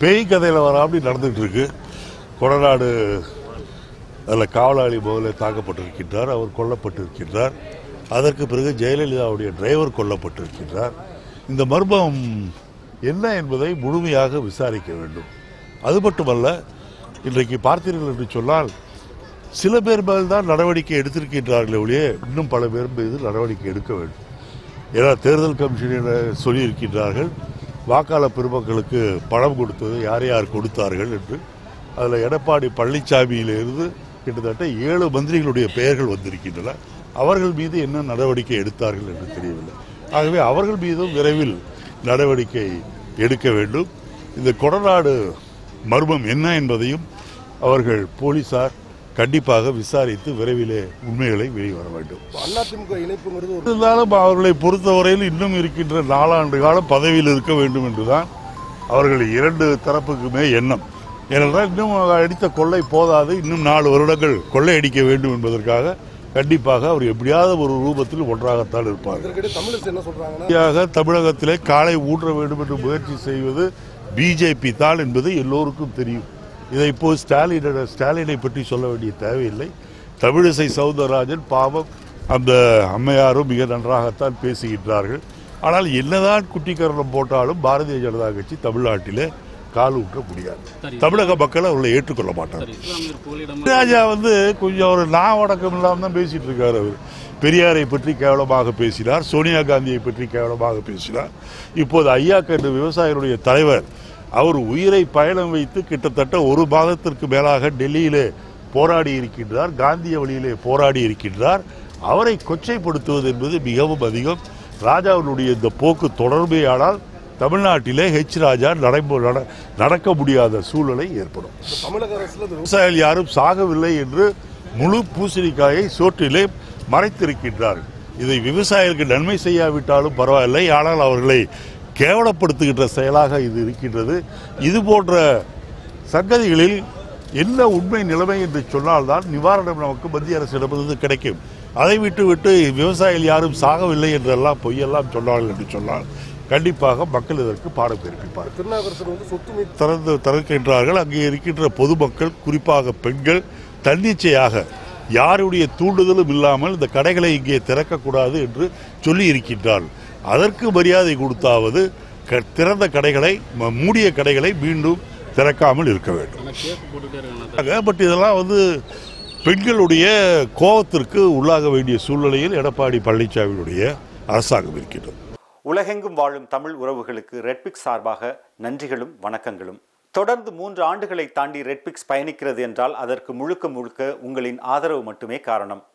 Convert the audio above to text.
பேய் கதையில் வராமல் நடந்துகிட்டு இருக்கு. கொடநாடு அதில் காவலாளி முதல்ல தாக்கப்பட்டிருக்கின்றார் அவர் கொல்லப்பட்டிருக்கின்றார். அதற்கு பிறகு ஜெயலலிதாவுடைய டிரைவர் கொல்லப்பட்டிருக்கின்றார். இந்த மர்மம் என்ன என்பதை முழுமையாக விசாரிக்க வேண்டும். அது மட்டுமல்ல இன்றைக்கு பார்த்தீர்கள் என்று சொன்னால் சில பேர் மேல் தான் நடவடிக்கை எடுத்திருக்கின்றார்களே ஒழிய இன்னும் பல பேர் மீது நடவடிக்கை எடுக்க வேண்டும். ஏன்னா தேர்தல் கமிஷனில் சொல்லியிருக்கின்றார்கள். வாக்காளர் பெருமக்களுக்கு பணம் கொடுத்தது யார் யார் கொடுத்தார்கள் என்று. அதில் எடப்பாடி பழனிசாமியிலிருந்து கிட்டத்தட்ட ஏழு மந்திரிகளுடைய பெயர்கள் வந்திருக்கின்றன. அவர்கள் மீது என்ன நடவடிக்கை எடுத்தார்கள் என்று தெரியவில்லை. ஆகவே அவர்கள் மீதும் விரைவில் நடவடிக்கை எடுக்க வேண்டும். இந்த கொடநாடு மர்மம் என்ன என்பதையும் அவர்கள் போலீசார் கண்டிப்பாக விசாரித்து விரைவிலே உண்மைகளை வெளிவர வேண்டும். அதிமுக இணைப்புங்கிறது ஒரு இருந்தாலும் அவர்களை பொறுத்தவரையில் இன்னும் இருக்கின்ற நாலாண்டு காலம் பதவியில் இருக்க வேண்டும் என்றுதான் அவர்கள் இரண்டு தரப்புக்குமே எண்ணம். ஏனென்றால் இன்னும் அடித்த கொள்ளை போதாது. இன்னும் நாலு வருடங்கள் கொள்ளையடிக்க வேண்டும் என்பதற்காக கண்டிப்பாக அவர் எப்படியாவது ஒரு ரூபத்தில் ஒன்றாகத்தான் சரியாக தமிழகத்திலே காலை ஊன்ற வேண்டும் என்று முயற்சி செய்வது பிஜேபி தான் என்பது எல்லோருக்கும் தெரியும். இதை இப்போ ஸ்டாலின் ஸ்டாலினை பற்றி சொல்ல வேண்டிய தேவையில்லை. தமிழிசை சவுந்தரராஜன் பாவம் அந்த அம்மையாரும் மிக நன்றாகத்தான் பேசுகின்றார்கள். ஆனால் என்னதான் குட்டிக்கரணம் போட்டாலும் பாரதிய ஜனதா கட்சி தமிழ்நாட்டிலே கால் ஊற்ற முடியாது. தமிழக மக்கள் அவர்களை ஏற்றுக்கொள்ள புகலிடம் ராஜா வந்து கொஞ்சம் ஒரு நான் வடக்கம் இல்லாமல் தான் பேசிட்டு இருக்காரு அவர். பெரியாரை பற்றி கேவலமாக பேசினார் சோனியா காந்தியை பற்றி கேவலமாக பேசினார். இப்போது ஐயா கண்டு விவசாயிகளுடைய தலைவர் அவர் உயிரை பயணம் வைத்து கிட்டத்தட்ட ஒரு பாகத்திற்கு மேலாக டெல்லியிலே போராடி இருக்கின்றார் காந்திய வழியிலே போராடி இருக்கின்றார். அவரை கொச்சைப்படுத்துவது என்பது மிகவும் அதிகம். ராஜாவினுடைய இந்த போக்கு தொடர்பேயானால் தமிழ்நாட்டிலே ஹெச் ராஜா நடைபெ நட- நடக்க முடியாத சூழ்நிலை ஏற்படும். தமிழக அரசுல விவசாயிகள் யாரும் சாகவில்லை என்று முழு பூசணிக்காயை சோற்றிலே மறைத்திருக்கின்றார்கள். இதை விவசாயிகளுக்கு நன்மை செய்யாவிட்டாலும் பரவாயில்லை. ஆனால் அவர்களை கேவலப்படுத்துகின்ற செயலாக இது இருக்கின்றது. இது போன்ற சங்கதிகளில் என்ன உண்மை நிலைமை என்று சொன்னால்தான் நிவாரணம் நமக்கு மத்திய அரசிடமிருந்து கிடைக்கும். அதை விட்டு விட்டு விவசாயிகள் யாரும் சாகவில்லை என்றெல்லாம் பொய்யெல்லாம் சொன்னார்கள் என்று சொன்னால் கண்டிப்பாக மக்கள் இதற்கு பாடம் பிறப்பிப்பார்கள் திருநாவுக்கரசர் வந்து சொத்து திறந்து திறக்கின்றார்கள் அங்கே இருக்கின்ற பொதுமக்கள் குறிப்பாக பெண்கள் தன்னிச்சையாக யாருடைய தூண்டுதலும் இல்லாமல் இந்த கடைகளை இங்கே திறக்கக்கூடாது என்று சொல்லி இருக்கின்றார்கள் அதற்கு மரியாதை கொடுத்தாவது க- திறந்த கடைகளை ம- மூடிய கடைகளை மீண்டும் திறக்காமல் இருக்க வேண்டும். பட் இதெல்லாம் வந்து பெண்களுடைய கோபத்திற்கு உள்ளாக வேண்டிய சூழ்நிலையில் எடப்பாடி பழனிசாமியுடைய அரசாங்கம் இருக்கிறது உலகெங்கும் வாழும் தமிழ் உறவுகளுக்கு ரெட்பிக்ஸ் சார்பாக நன்றிகளும் வணக்கங்களும். தொடர்ந்து மூன்று ஆண்டுகளை தாண்டி ரெட்பிக்ஸ் பயணிக்கிறது என்றால் அதற்கு முழுக்க முழுக்க உங்களின் ஆதரவு மட்டுமே காரணம்.